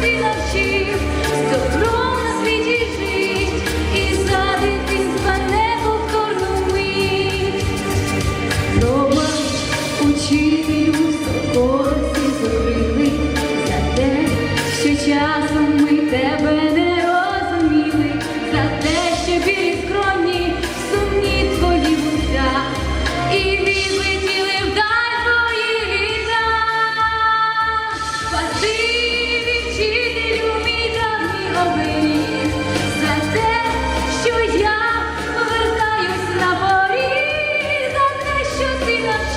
ти навчив.